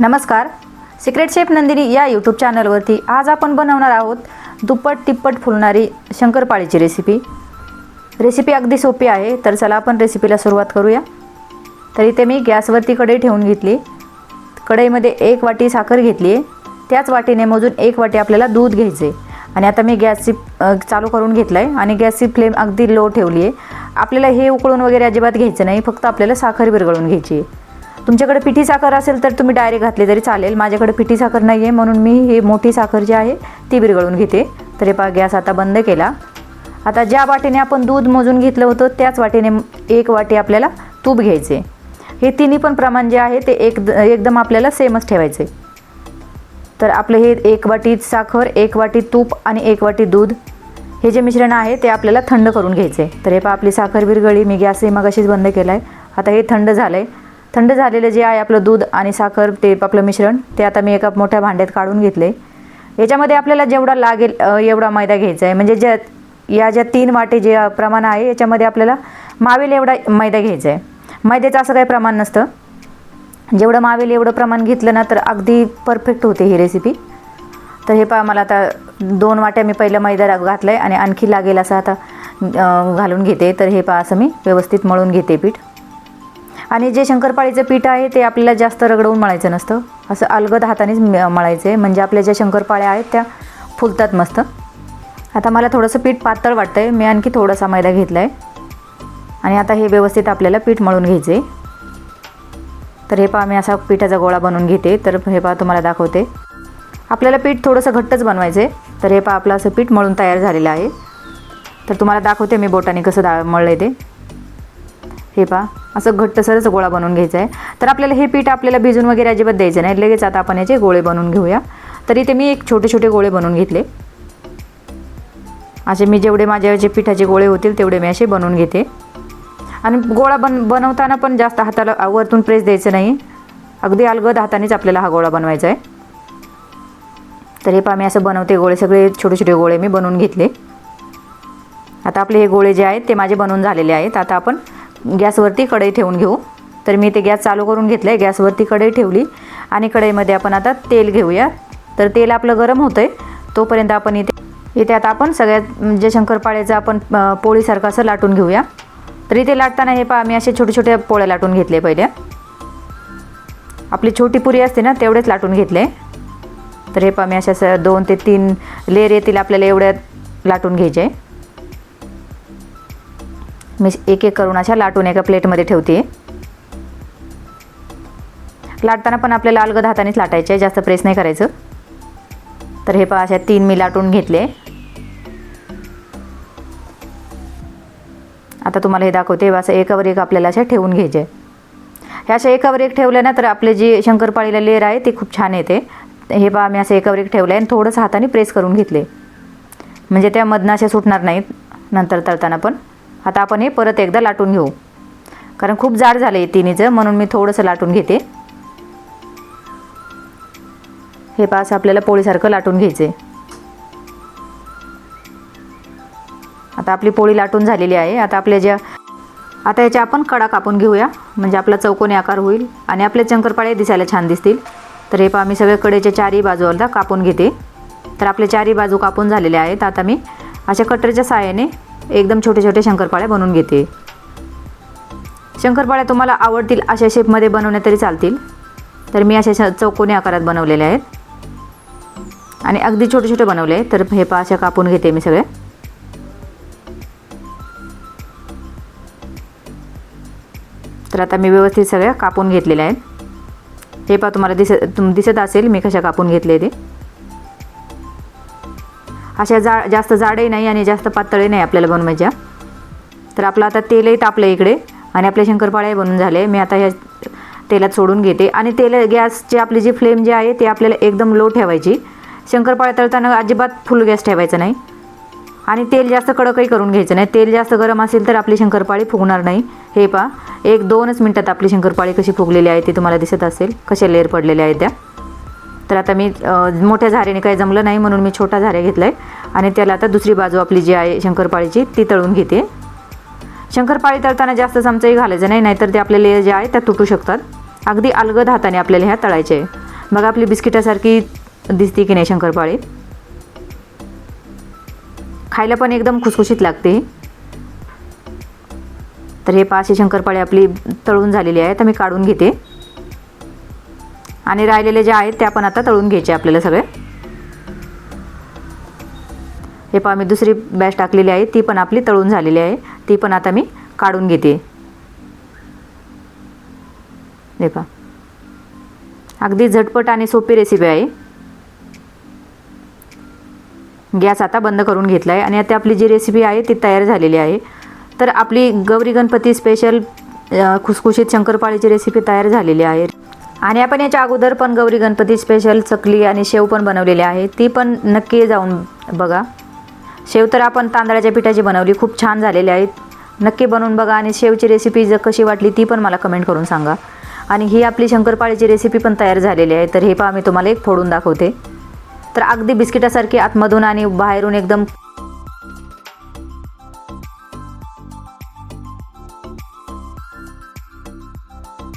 नमस्कार. Secret chef Nandini या YouTube चॅनलवरती आज आपण बनवणार आहोत दुप्पट तिप्पट फुलणारी शंकरपाळीची रेसिपी रेसिपी अगदी सोपी आहे तर चला आपण रेसिपीला सुरुवात करूया. तर इथे मी गॅसवरती कढई ठेवून घेतली. कढईमध्ये एक वाटी साखर घेतली आहे. त्याच वाटीने मोजून एक वाटी आपल्याला दूध घ्यायचे आहे. आणि आता मी गॅसची चालू करून घेतलं आहे आणि गॅसची फ्लेम अगदी लो ठेवली आहे. आपल्याला हे उकळून वगैरे अजिबात घ्यायचं नाही फक्त आपल्याला साखर विरघळून घ्यायची आहे. तुमच्याकडे पिठी साखर असेल तर तुम्ही डायरेक्ट घातली तरी चालेल. माझ्याकडे पिठी साखर नाही आहे म्हणून मी ही मोठी साखर जी आहे ती विरघळून घेते. तर हे पहा गॅस आता बंद केला. आता ज्या वाटेने आपण दूध मोजून घेतलं होतं त्याच वाटेने एक वाटी आपल्याला तूप घ्यायचे. हे तिन्ही पण प्रमाण जे आहे ते एक एकदम आपल्याला सेमच ठेवायचे. तर आपलं हे एक वाटी साखर एक वाटी तूप आणि एक वाटी दूध हे जे मिश्रण आहे ते आपल्याला थंड करून घ्यायचे. तर हे पहा आपली साखर बिरगळी मी गॅस मग अशीच बंद केला आहे आता हे थंड झालं आहे थंड झालेलं जे आहे आपलं दूध आणि साखर ते आपलं मिश्रण ते आता मी एका मोठ्या भांड्यात काढून घेतले. याच्यामध्ये आपल्याला जेवढा लागेल एवढा मैदा घ्यायचा आहे. म्हणजे ज्या या ज्या तीन वाटे जे प्रमाण आहे याच्यामध्ये आपल्याला मावेल एवढा मैदा घ्यायचा आहे. मैद्याचं असं काही प्रमाण नसतं. जेवढं मावेल एवढं प्रमाण घेतलं ना तर अगदी परफेक्ट होते ही रेसिपी तर हे पहा मला आता दोन वाट्या मी पहिलं मैदा घातलं आहे आणि आणखी लागेल असं आता घालून घेते. तर हे पहा असं मी व्यवस्थित मळून घेते पीठ. आणि जे शंकरपाळीचं पीठ आहे ते आपल्याला जास्त रगडवून मळायचं नसतं. असं अलगद हातानेच म- मळायचं. आहे म्हणजे आपल्या ज्या शंकरपाळ्या आहेत त्या फुलतात मस्त. आता मला थोडंसं पीठ पातळ वाटतं आहे मी आणखी थोडासा मैदा घेतला आहे आणि आता हे व्यवस्थित आपल्याला पीठ मळून घ्यायचं. आहे तर हे पहा मी असा पिठाचा गोळा बनवून घेते. तर हे पहा तुम्हाला दाखवते. आपल्याला पीठ थोडंसं घट्टच बनवायचं आहे तर हे पहा आपलं असं पीठ मळून तयार झालेलं आहे. तर तुम्हाला दाखवते मी बोटाने कसं दा मळलं ते. हे पहा असं घट्टसरच गोळा बनवून घ्यायचा आहे. तर आपल्याला हे पीठ आपल्याला भिजून वगैरे अजिबात द्यायचं नाही. लगेच आता आपण याचे गोळे बनवून घेऊया. तर इथे मी एक छोटे छोटे गोळे बनवून घेतले. असे मी जेवढे माझ्या जे पिठाचे गोळे होतील तेवढे मी असे बनवून घेते. आणि गोळा बन बनवताना पण जास्त हाताला वरतून प्रेस द्यायचं नाही. अगदी अलगद हातानेच आपल्याला हा गोळा बनवायचा आहे. तर हे पहा मी असं बनवते गोळे. सगळे छोटे छोटे गोळे मी बनवून घेतले. आता आपले हे गोळे जे आहेत ते माझे बनवून झालेले आहेत. आता आपण गॅसवरती कढई ठेवून घेऊ. तर मी ते गॅस चालू करून घेतलं आहे गॅसवरती कढई ठेवली. आणि कढईमध्ये आपण आता तेल घेऊया. तर तेल आपलं गरम होतं आहे तोपर्यंत आपण इथे इथे आता आपण सगळ्यात म्हणजे शंकरपाळ्याचं आपण पोळीसारखं असं लाटून घेऊया. तर इथे लाटताना हे पहा मी असे छोटे छोटे पोळ्या लाटून घेतले पहिल्या आपली छोटी पुरी असते ना तेवढेच लाटून घेतले. तर हे पहा मी अशा असं दोन ते तीन लेअर येतील आपल्याला एवढ्या लाटून घ्यायचे. मी एक एक करून अशा लाटून एका प्लेटमध्ये ठेवते. लाटताना पण आपल्याला अलगद हातानेच लाटायचे आहे जास्त प्रेस नाही करायचं. तर हे पहा अशा तीन मी लाटून घेतले. आता तुम्हाला हे दाखवते असं एकावर एक आपल्याला अशा ठेवून घ्यायचे हे अशा एकावर एक ठेवलं ना तर आपले जे शंकरपाळीला लेअर आहे ते खूप छान येते. हे पहा मी असं एकावर एक ठेवलं आहे आणि थोडंसं हाताने प्रेस करून घेतले. म्हणजे त्यामधनं असे अशा सुटणार नाहीत नंतर तळताना पण. आता आपण हे परत एकदा लाटून घेऊ. कारण खूप जाड झालं आहे तिन्हीचं म्हणून मी थोडंसं लाटून घेते. हे पास असं आपल्याला पोळीसारखं लाटून घ्यायचं आहे आता आपली पोळी लाटून झालेली आहे. आता आपल्या ज्या आता याच्या आपण कडा कापून घेऊया. म्हणजे आपला चौकोनी आकार होईल आणि आपले चंकरपाळे दिसायला छान दिसतील. तर हे पहा मी सगळे कडेच्या चारही बाजूला कापून घेते. तर आपले चारही बाजू कापून झालेले आहेत. आता मी अशा कटरच्या साहाय्याने एकदम छोटे छोटे शंकरपाळ्या बनवून घेते. शंकरपाळ्या तुम्हाला आवडतील अशा शेपमध्ये बनवण्या तरी चालतील. तर मी अशा श- चौकोनी आकारात बनवलेल्या आहेत. आणि अगदी छोटे छोटे बनवले तर हे पा अशा कापून घेते मी सगळे. तर आता मी व्यवस्थित सगळ्या कापून घेतलेल्या आहेत. हे पा तुम्हाला दिसत तुम दिसत असेल मी कशा कापून घेतले ते. अशा जा जास्त जाडही नाही आणि जास्त पातळही नाही आपल्याला बनवायच्या. तर आपलं आता तेलही तापलं इकडे आणि आपले शंकरपाळ्याही बनून झाले. मी आता ह्या तेलात सोडून घेते. आणि तेल गॅसची आपली जी फ्लेम जी आहे ती आपल्याला एकदम लो ठेवायची. शंकरपाळे तळताना अजिबात फुल गॅस ठेवायचा नाही. आणि तेल जास्त कडकही करून घ्यायचं नाही. तेल जास्त गरम असेल तर आपली शंकरपाळी फुगणार नाही. हे पहा एक दोनच मिनटात आपली शंकरपाळी कशी फुगलेली आहे ती तुम्हाला दिसत असेल. कशा लेअर पडलेल्या आहेत त्या. तर आता मी मोठ्या झाऱ्याने काही जमलं नाही म्हणून मी छोटा झाऱ्या घेतला आहे आणि त्याला आता दुसरी बाजू आपली जी आहे शंकरपाळीची ती तळून घेते. शंकरपाळी तळताना जास्त चमचाही घालायचं नाही नाहीतर ते आपले लेअर जे आहे त्या तुटू शकतात. अगदी अलगद हाताने आपल्याला ह्या तळायचे आहे. मग आपली बिस्किटासारखी दिसते की नाही शंकरपाळी? खायला पण एकदम खुसखुशीत लागते. तर हे पाचशे शंकरपाळी आपली तळून झालेली आहे. तर मी काढून घेते. आणि राहिलेले जे आहेत ते पण आता तळून घ्यायचे आपल्याला सगळे. हे पहा मी दुसरी बॅच टाकलेली आहे. ती पण आपली तळून झालेली आहे. ती पण आता मी काढून घेते. हे पहा. अगदी झटपट आणि सोपी रेसिपी आहे. गॅस आता बंद करून घेतला आहे आणि आता आपली जी रेसिपी आहे ती तयार झालेली आहे. तर आपली गौरी गणपती स्पेशल खुसखुशीत शंकरपाळीची रेसिपी तयार झालेली आहे. आणि आपण याच्या अगोदर पण गौरी गणपती स्पेशल चकली आणि शेव पण बनवलेली आहे. ती पण नक्की जाऊन बघा. शेव तर आपण तांदळाच्या पिठाची बनवली खूप छान झालेली आहेत. नक्की बनवून बघा आणि शेवची रेसिपी जर कशी वाटली ती पण मला कमेंट करून सांगा. आणि ही आपली शंकरपाळीची रेसिपी पण तयार झालेली आहे तर हे पहा मी तुम्हाला एक फोडून दाखवते. तर अगदी बिस्किटासारखी आतमधून आणि बाहेरून एकदम